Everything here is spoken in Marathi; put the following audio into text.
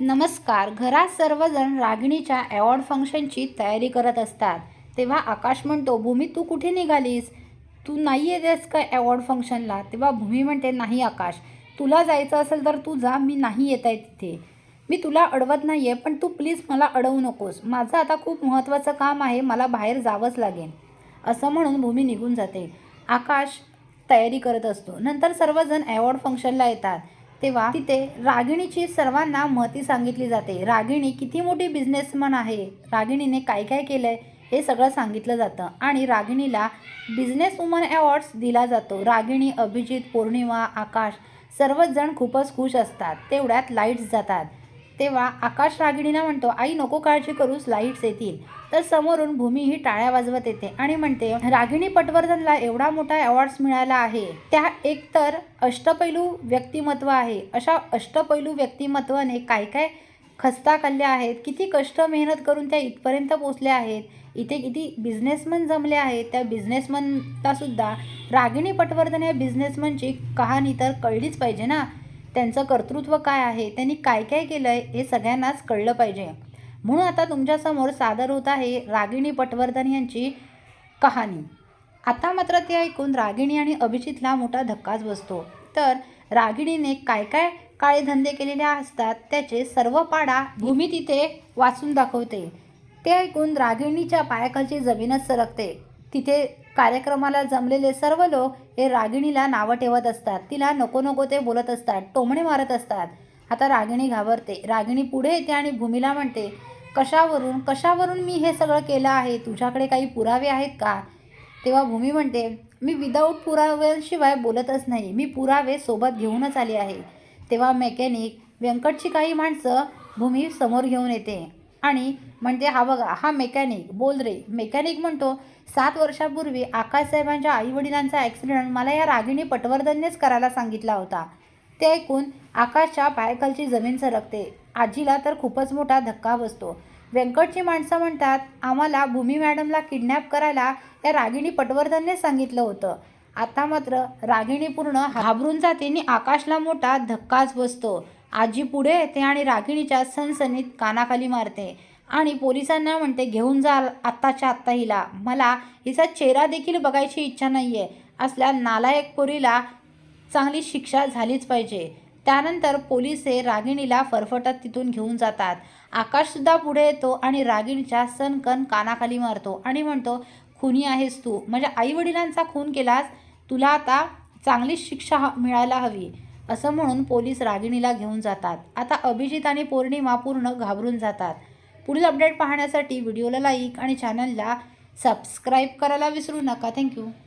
नमस्कार. घरात सर्वजण रागिणीच्या अवॉर्ड फंक्शनची तयारी करत असतात. तेव्हा आकाश म्हणतो भूमी तू कुठे निघालीस? तू नाही येतेस का अवॉर्ड फंक्शनला तेव्हा भूमी म्हणते नाही आकाश. तुला जायचं असेल तर तू जा. मी नाही येत आहे तिथे. मी तुला अडवत नाही आहे पण तू प्लीज मला अडवू नकोस. माझं आता खूप महत्त्वाचं काम आहे. मला बाहेर जावंच लागेल. असं म्हणून भूमी निघून जाते. आकाश तयारी करत असतो. नंतर सर्वजण अवॉर्ड फंक्शनला येतात. तेव्हा तिथे रागिणीची सर्वांना महती सांगितली जाते. रागिणी किती मोठी बिझनेसमन आहे? रागिणीने काय काय केलं आहे हे सगळं सांगितलं जातं आणि रागिणीला बिझनेस वुमन अवॉर्ड्स दिला जातो. रागिणी अभिजित पौर्णिमा आकाश सर्वच जण खूपच खुश असतात. तेवढ्यात लाईट्स जातात. तेव्हा आकाश रागिणीला म्हणतो आई नको काळजी करूस लाईट्स येतील. तर समोरून भूमी ही टाळ्या वाजवत येते आणि म्हणते रागिणी पटवर्धनला एवढा मोठा अवॉर्ड्स मिळाला आहे. त्या एकतर अष्टपैलू व्यक्तिमत्व आहे. अशा अष्टपैलू व्यक्तिमत्वाने काय काय खस्ता खाल्ल्या आहेत किती कष्ट मेहनत करून त्या इथपर्यंत पोचल्या आहेत इथे किती बिझनेसमन जमले आहेत त्या बिझनेसमनलासुद्धा रागिणी पटवर्धन या बिझनेसमनची कहाणी तर कळलीच पाहिजे ना? त्यांचं कर्तृत्व काय आहे त्यांनी काय काय केलं आहे हे सगळ्यांनाच कळलं पाहिजे. म्हणून आता तुमच्यासमोर सादर होत आहे रागिणी पटवर्धन यांची कहाणी. आता मात्र ते ऐकून रागिणी आणि अभिजितला मोठा धक्काच बसतो. तर रागिणीने काय काय काळे धंदे केलेले असतात त्याचे सर्व पाडा भूमी तिथे वाचून दाखवते. ते ऐकून रागिणीच्या पायाखालची जमीनच सरकते. तिथे कार्यक्रमाला जमलेले सर्व लोक हे रागिणीला नावं ठेवत असतात. तिला नको नको ते बोलत असतात. टोमणे मारत असतात. आता रागिणी घाबरते. रागिणी पुढे येते आणि भूमीला म्हणते कशावरून कशावरून मी हे सगळं केलं आहे? तुझ्याकडे काही पुरावे आहेत का? तेव्हा भूमी म्हणते मी विदाऊट पुराव्यांशिवाय बोलतच नाही. मी पुरावे सोबत घेऊनच आले आहे. तेव्हा मेकॅनिक व्यंकटची काही माणसं भूमी समोर घेऊन येते. आणि म्हणजे हा बघा हा मेकॅनिक बोल रे. मेकॅनिक म्हणतो सात वर्षापूर्वी आकाशसाहेबांच्या आईवडिलांचा ॲक्सिडेंट मला या रागिणी पटवर्धननेच करायला सांगितला होता. ते ऐकून आकाशच्या पायखालची जमीन सरकते. आजीला तर खूपच मोठा धक्का बसतो. व्यंकटची माणसं म्हणतात आम्हाला भूमी मॅडमला किडनॅप करायला या रागिणी पटवर्धनने सांगितलं होतं. आता मात्र रागिणी पूर्ण घाबरून जाते आणि आकाशला मोठा धक्काच बसतो. आजी पुढे येते आणि रागिणीच्या सनसनीत कानाखाली मारते. आणि पोलिसांना म्हणते घेऊन जा आत्ताच्या आत्ता हिला. मला हिचा चेहरा देखील बघायची इच्छा नाही आहे असल्या नालायक पोरीला चांगली शिक्षा झालीच पाहिजे त्यानंतर पोलीस हे रागिणीला फरफटत तिथून घेऊन जातात. आकाशसुद्धा पुढे येतो आणि रागिणीच्या सनकन कानाखाली मारतो आणि म्हणतो खुनी आहेस तू. माझ्या आईवडिलांचा खून केलास. तुला आता चांगली शिक्षा ह- मिळायला हवी. असं म्हणून पोलीस रागिणीला घेऊन जातात. आता अभिजित आणि पौर्णिमा पूर्ण घाबरून जातात. पुढील अपडेट पाहण्यासाठी व्हिडिओला लाईक आणि चॅनलला सबस्क्राईब करायला विसरू नका. थँक्यू